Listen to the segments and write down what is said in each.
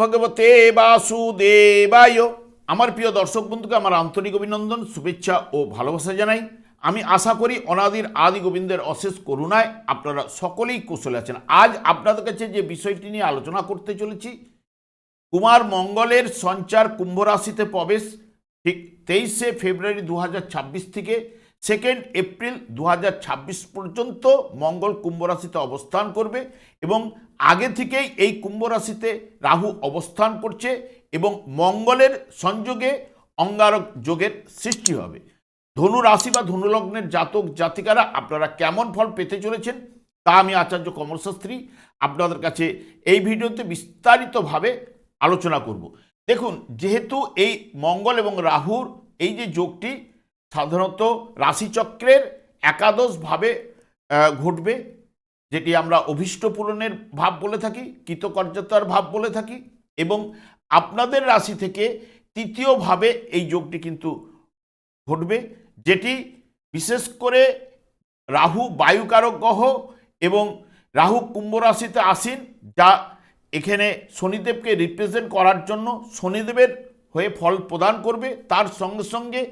ভগবতে বাসুদেবায়। আমার প্রিয় দর্শক বন্ধুকে আমার আন্তরিক অভিনন্দন, শুভেচ্ছা ও ভালোবাসা জানাই। আমি আশা করি অনাদির আদি গোবিন্দের অশেষ করুণায় আপনারা সকলেই কুশলে আছেন। আজ আপনাদের কাছে যে বিষয়টি নিয়ে আলোচনা করতে চলেছি, কুমার মঙ্গলের সঞ্চার কুম্ভ রাশিতে প্রবেশ, ঠিক তেইশে ফেব্রুয়ারি দু হাজার ছাব্বিশ থেকে সেকেন্ড এপ্রিল দু হাজার ছাব্বিশ পর্যন্ত মঙ্গল কুম্ভ রাশিতে অবস্থান করবে এবং আগে থেকেই এই কুম্ভ রাশিতে রাহু অবস্থান করছে এবং মঙ্গলের সংযোগে অঙ্গারক যোগের সৃষ্টি হবে। ধনু রাশি বা ধনুলগ্নের জাতক জাতিকারা আপনারা কেমন ফল পেতে চলেছেন তা আমি আচার্য কমলশাস্ত্রী আপনাদের কাছে এই ভিডিওতে বিস্তারিতভাবে আলোচনা করব। দেখুন, যেহেতু এই মঙ্গল এবং রাহুর এই যে যোগটি সাধারণত রাশিচক্রের একাদশভাবে ঘটবে, যেটি আমরা অভীষ্ট পূরণের ভাব বলে থাকি, কৃতকার্যতার ভাব বলে থাকি, এবং আপনাদের রাশি থেকে তৃতীয়ভাবে এই যোগটি কিন্তু ঘটবে, যেটি বিশেষ করে রাহু বায়ুকারক গ্রহ এবং রাহু কুম্ভ রাশিতে আসীন, যা এখানে শনিদেবকে রিপ্রেজেন্ট করার জন্য শনিদেবের হয়ে ফল প্রদান করবে। তার সঙ্গে সঙ্গে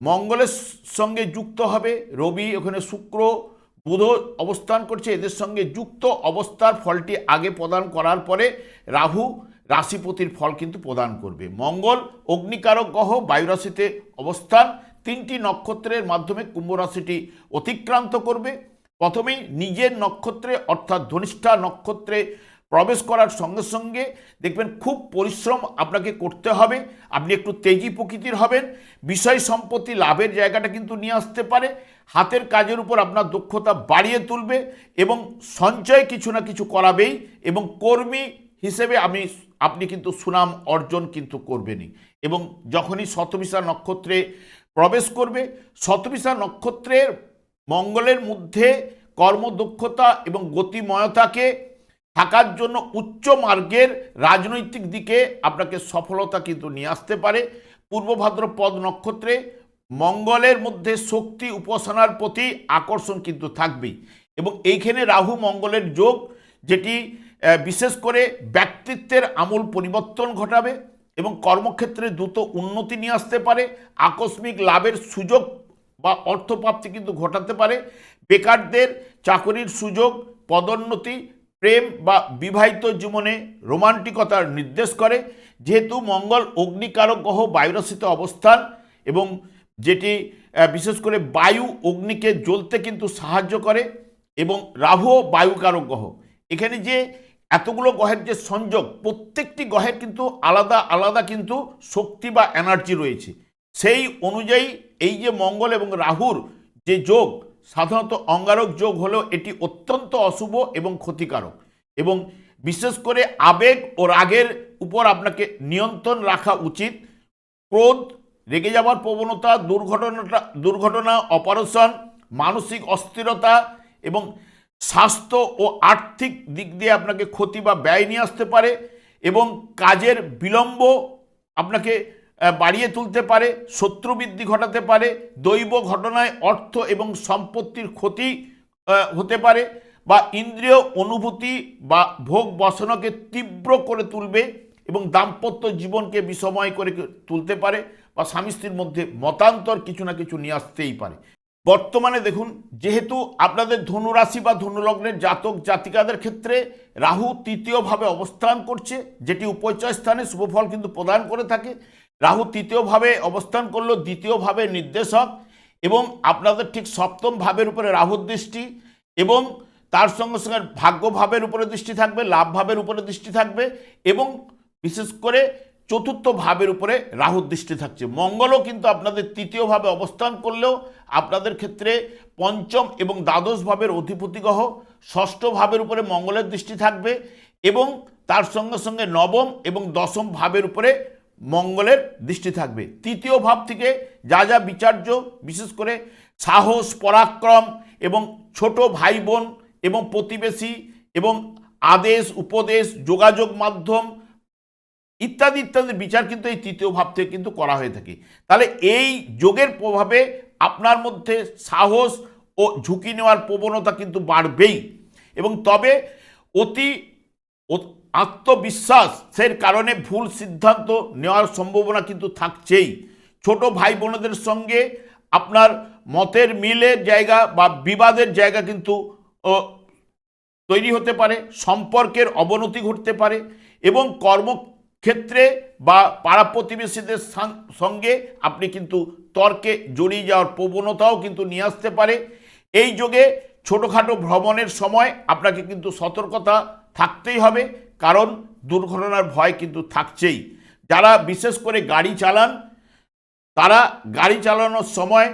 মঙ্গলের সঙ্গে যুক্ত হবে। রবি ওখানে শুক্র, বুধ অবস্থান করছে। এদের সঙ্গে যুক্ত অবস্থার ফলটি আগে প্রদান করার পরে রাহু রাশিপতির ফল কিন্তু প্রদান করবে। মঙ্গল, অগ্নিকারক গ্রহ, বায়ুরাশিতে অবস্থান। তিনটি নক্ষত্রের মাধ্যমে কুম্ভ রাশিটি অতিক্রান্ত করবে। প্রথমেই নিজের নক্ষত্রে অর্থাৎ ধনিষ্ঠা নক্ষত্রে প্রবেশ করার সঙ্গে সঙ্গে দেখবেন খুব পরিশ্রম আপনাকে করতে হবে। আপনি একটু তেজি প্রকৃতির হবেন। বিষয় সম্পত্তি লাভের জায়গাটা কিন্তু নিয়ে আসতে পারে। হাতের কাজের উপর আপনার দক্ষতা বাড়িয়ে তুলবে এবং সঞ্চয় কিছু না কিছু করাবেই এবং কর্মী হিসেবে আমি আপনি কিন্তু সুনাম অর্জন কিন্তু করবেনই। এবং যখনই শতবিশা নক্ষত্রে প্রবেশ করবে, শতবিশা নক্ষত্রের মঙ্গলের মধ্যে কর্মদক্ষতা এবং গতিময়তাকে থাকার জন্য উচ্চ মার্গের রাজনৈতিক দিকে আপনাকে সফলতা কিন্তু নিয়ে আসতে পারে। পূর্ব ভাদ্রপদ নক্ষত্রে মঙ্গলের মধ্যে শক্তি উপাসনার প্রতি আকর্ষণ কিন্তু থাকবেই। এবং এইখানে রাহু মঙ্গলের যোগ, যেটি বিশেষ করে ব্যক্তিত্বের আমূল পরিবর্তন ঘটাবে এবং কর্মক্ষেত্রে দ্রুত উন্নতি নিয়ে আসতে পারে। আকস্মিক লাভের সুযোগ বা অর্থপ্রাপ্তি কিন্তু ঘটাতে পারে। বেকারদের চাকরির সুযোগ, পদোন্নতি প্রেম বা বিবাহিত জীবনে রোমান্টিকতার নির্দেশ করে, যেহেতু মঙ্গল অগ্নিকারক গ্রহ বায়ুরাশিতে অবস্থান এবং যেটি বিশেষ করে বায়ু অগ্নিকে জ্বলতে কিন্তু সাহায্য করে এবং রাহুও বায়ুকারক গ্রহ এখানে যে এতগুলো গ্রহের যে সংযোগ, প্রত্যেকটি গ্রহের কিন্তু আলাদা আলাদা কিন্তু শক্তি বা এনার্জি রয়েছে। সেই অনুযায়ী এই যে মঙ্গল এবং রাহুর যে যোগ সাধারণত অঙ্গারক যোগ হলেও এটি অত্যন্ত অশুভ এবং ক্ষতিকারক। এবং বিশেষ করে আবেগ ও রাগের উপর আপনাকে নিয়ন্ত্রণ রাখা উচিত। ক্রোধ, রেগে যাওয়ার প্রবণতা, দুর্ঘটনাটা, দুর্ঘটনা, অপারেশন, মানসিক অস্থিরতা এবং স্বাস্থ্য ও আর্থিক দিক দিয়ে আপনাকে ক্ষতি বা ব্যয় নিয়ে আসতে পারে এবং কাজের বিলম্ব আপনাকে বাড়িয়ে তুলতে পারে শত্রু বৃদ্ধি ঘটাতে পারে, দৈব ঘটনায় অর্থ এবং সম্পত্তির ক্ষতি হতে পারে বা ইন্দ্রিয় অনুভূতি বা ভোগ বসনকে তীব্র করে তুলবে এবং দাম্পত্য জীবনকে বিষময় করে তুলতে পারে বা স্বামী স্ত্রীর মধ্যে মতান্তর কিছু না কিছু নিয়ে আসতেই পারে। বর্তমানে দেখুন, যেহেতু আপনাদের ধনুরাশি বা ধনুলগ্নের জাতক জাতিকাদের ক্ষেত্রে রাহু তৃতীয়ভাবে অবস্থান করছে, যেটি উপচয় স্থানে শুভফল কিন্তু প্রদান করে থাকে রাহু তৃতীয়ভাবে অবস্থান করলেও দ্বিতীয়ভাবে নির্দেশক এবং আপনাদের ঠিক সপ্তম ভাবের উপরে রাহুর দৃষ্টি এবং তার সঙ্গে সঙ্গে ভাগ্যভাবের উপরে দৃষ্টি থাকবে লাভ ভাবের উপরে দৃষ্টি থাকবে এবং বিশেষ করে চতুর্থ ভাবের উপরে রাহুর দৃষ্টি থাকছে। মঙ্গলও কিন্তু আপনাদের তৃতীয়ভাবে অবস্থান করলেও আপনাদের ক্ষেত্রে পঞ্চম এবং দ্বাদশ ভাবের অধিপতি ষষ্ঠ ভাবের উপরে মঙ্গলের দৃষ্টি থাকবে এবং তার সঙ্গে সঙ্গে নবম এবং দশম ভাবের উপরে মঙ্গলের দৃষ্টি থাকবে। তৃতীয় ভাব থেকে যা যা বিচার্য, বিশেষ করে সাহস, পরাক্রম এবং ছোট ভাই বোন এবং প্রতিবেশী এবং আদেশ, উপদেশ, যোগাযোগ মাধ্যম ইত্যাদি ইত্যাদি বিচার কিন্তু এই তৃতীয় ভাব থেকে কিন্তু করা হয়ে থাকে। তাহলে এই যোগের প্রভাবে আপনার মধ্যে সাহস ও ঝুঁকি নেওয়ার প্রবণতা কিন্তু বাড়বেই। এবং তবে অতি আত্মবিশ্বাসের কারণে ভুল সিদ্ধান্ত নেওয়ার সম্ভাবনা কিন্তু থাকছেই। ছোট ভাই বোনদের সঙ্গে আপনার মতের মিলের জায়গা বা বিবাদের জায়গা কিন্তু তৈরি হতে পারে, সম্পর্কের অবনতি ঘটতে পারে এবং কর্মক্ষেত্রে বা পাড়া প্রতিবেশীদের সঙ্গে আপনি কিন্তু তর্কে জড়িয়ে যাওয়ার প্রবণতাও কিন্তু নিয়ে আসতে পারে। এই যোগে ছোটোখাটো ভ্রমণের সময় আপনাকে কিন্তু সতর্কতা থাকতেই হবে। কারণ দুর্ঘটনার ভয় কিন্তু থাকছেই। যারা বিশেষ করে গাড়ি চালান, তারা গাড়ি চালানোর সময়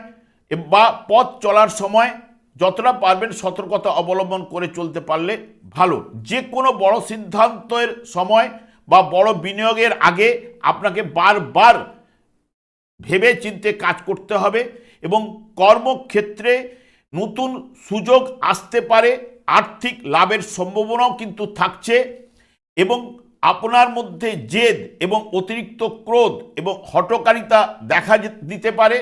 বা পথ চলার সময় যতটা পারবেন সতর্কতা অবলম্বন করে চলতে পারলে ভালো। যে কোনো বড় সিদ্ধান্তের সময় বা বড় বিনিয়োগের আগে আপনাকে বারবার ভেবে চিনতে কাজ করতে হবে এবং কর্মক্ষেত্রে নতুন সুযোগ আসতে পারে, আর্থিক লাভের সম্ভাবনাও কিন্তু থাকছে। এবং আপনার মধ্যে জেদ এবং অতিরিক্ত ক্রোধ এবং হটকারিতা দেখা দিতে পারে,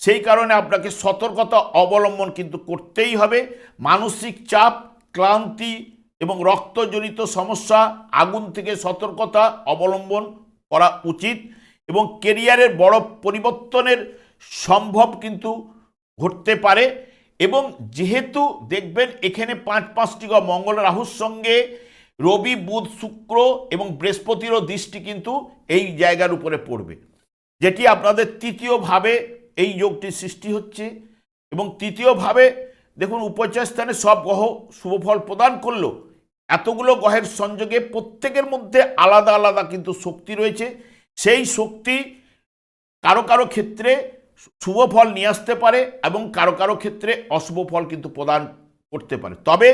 সেই কারণে আপনাকে সতর্কতা অবলম্বন কিন্তু করতেই হবে। মানসিক চাপ, ক্লান্তি এবং রক্তজনিত সমস্যা, আগুন থেকে সতর্কতা অবলম্বন করা উচিত এবং কেরিয়ারের বড় পরিবর্তনের সম্ভব কিন্তু ঘটতে পারে। এবং যেহেতু দেখবেন এখানে পাঁচ পাঁচটি গ্রহ মঙ্গল রাহুর সঙ্গে রবি, বুধ, শুক্র এবং বৃহস্পতিরও দৃষ্টি কিন্তু এই জায়গার উপরে পড়বে। যেটি আপনাদের তৃতীয়ভাবে এই যোগটি সৃষ্টি হচ্ছে এবং তৃতীয়ভাবে দেখুন উপচয় স্থানে সব গ্রহ শুভফল প্রদান করল। এতগুলো গ্রহের সংযোগে প্রত্যেকের মধ্যে আলাদা আলাদা কিন্তু শক্তি রয়েছে। সেই শক্তি কারও কারও ক্ষেত্রে শুভ ফল নিয়ে আসতে পারে এবং কারও কারও ক্ষেত্রে অশুভ ফল কিন্তু প্রদান করতে পারে। তবে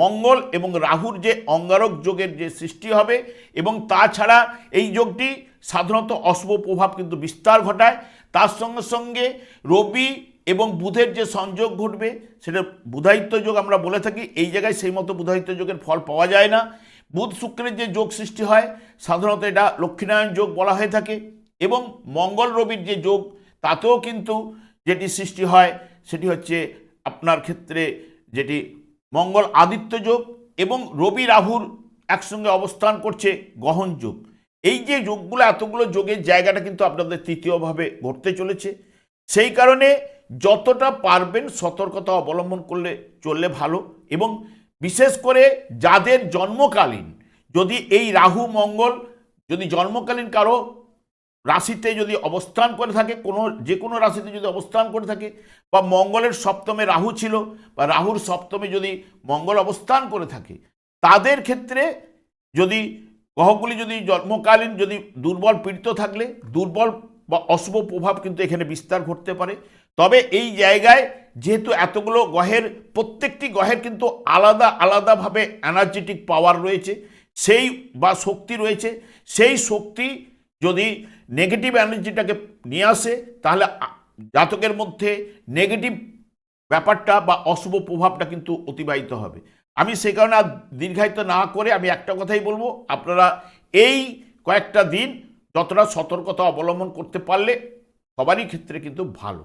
মঙ্গল এবং রাহুর যে অঙ্গারক যোগের যে সৃষ্টি হবে এবং তাছাড়া এই যোগটি সাধারণত অশুভ প্রভাব কিন্তু বিস্তার ঘটায়, তার সঙ্গে সঙ্গে রবি এবং বুধের যে সংযোগ ঘটবে সেটা বুধায়িত্ব যোগ আমরা বলে থাকি, এই জায়গায় সেই মতো বুধায়িত্ব যোগের ফল পাওয়া যায় না। বুধ শুক্রের যে যোগ সৃষ্টি হয়, সাধারণত এটা লক্ষ্মীনারায়ণ যোগ বলা হয়ে থাকে এবং মঙ্গল রবির যে যোগ, তাতেও কিন্তু যেটি সৃষ্টি হয়, সেটি হচ্ছে আপনার ক্ষেত্রে যেটি মঙ্গল আদিত্য যোগ এবং রবি রাহুর একসঙ্গে অবস্থান করছে গহন যোগ। এই যে যোগগুলো, এতগুলো যোগের জায়গাটা কিন্তু আপনাদের তৃতীয়ভাবে ঘটতে চলেছে। সেই কারণে যতটা পারবেন সতর্কতা অবলম্বন করলে চললে ভালো এবং বিশেষ করে যাদের জন্মকালীন, যদি এই রাহু, মঙ্গল যদি জন্মকালীন কারও রাশিতে যদি অবস্থান করে থাকে, কোনো, যে কোনো রাশিতে যদি অবস্থান করে থাকে, বা মঙ্গলের সপ্তমে রাহু ছিল, বা রাহুর সপ্তমে যদি মঙ্গল অবস্থান করে থাকে, তাদের ক্ষেত্রে যদি গ্রহগুলি যদি জন্মকালীন যদি দুর্বল পীড়িত থাকলে, দুর্বল বা অশুভ প্রভাব কিন্তু এখানে বিস্তার ঘটতে পারে। তবে এই জায়গায় যেহেতু এতগুলো গ্রহের, প্রত্যেকটি গ্রহের কিন্তু আলাদা, আলাদাভাবে এনার্জেটিক পাওয়ার রয়েছে, সেই বা শক্তি রয়েছে, সেই শক্তি যদি নেগেটিভ এনার্জিটাকে নিয়ে আসে, তাহলে জাতকের মধ্যে নেগেটিভ ব্যাপারটা বা অশুভ প্রভাবটা কিন্তু অতিবাহিত হবে। আমি সে কারণে আর দীর্ঘায়িত না করে আমি একটা কথাই বলব, আপনারা এই কয়েকটা দিন যতটা সতর্কতা অবলম্বন করতে পারলে সবারই ক্ষেত্রে কিন্তু ভালো।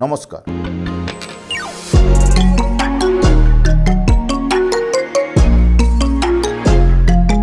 নমস্কার।